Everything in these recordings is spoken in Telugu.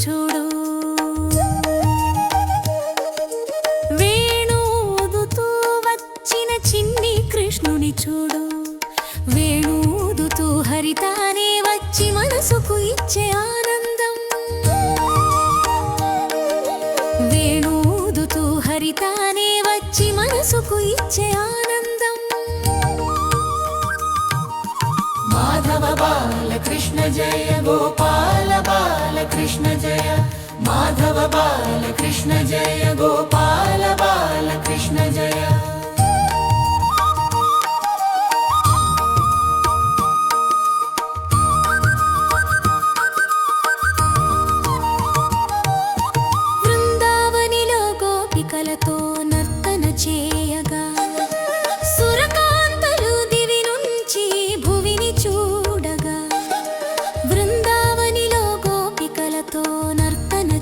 చూడు. వేణూదుతూ వచ్చిన చిన్ని కృష్ణుని చూడు. వేణూదుతూ హరితానే వచ్చి మనసుకు ఇచ్చే ఆనందం. వేణూదుతూ హరితానే వచ్చి మనసుకు ఇచ్చే ఆనందం. మాధవ బాలకృష్ణ జయ గోపాల कृष्ण जय। माधव बालकृष्ण जय। गोपाल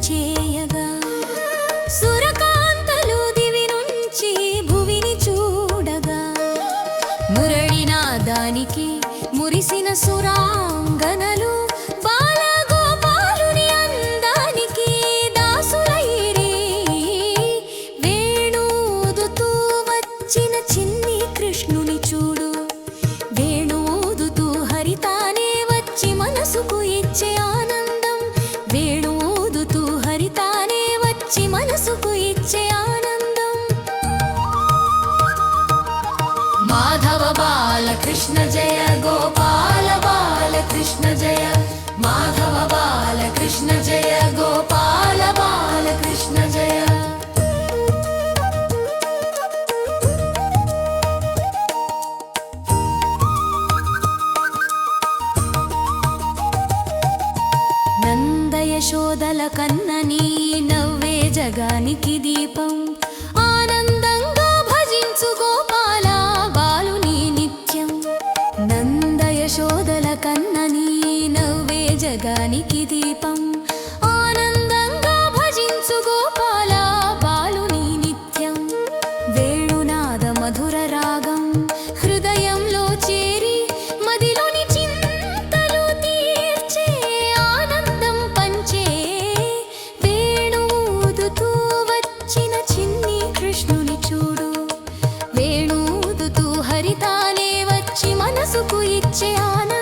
చేయగా సురకాంతలు దివి నుంచి భువిని చూడగా మురళినాదానికి మురిసిన సురాంగనలు బాల కృష్ణ జయ గోపాల బాల కృష్ణ జయ మాధవ బాల కృష్ణ జయ గోపాల బాల కృష్ణ జయ. నందయశోదల కన్నని నవ్వే జగానికి దీపం. ఆనందంగా జగానికి దీపం. ఆనందంగా భజించు గోపాల బాలుని నిత్యం. వేణునాద మధుర రాగం హృదయంలో చేరి మదిలోని చింతలు తీర్చే ఆనందం పంచే. వేణూదుతూ వచ్చిన చిన్ని కృష్ణుని చూడు. వేణూదుతూ హరితానే వచ్చి మనసుకు ఇచ్చే ఆనందం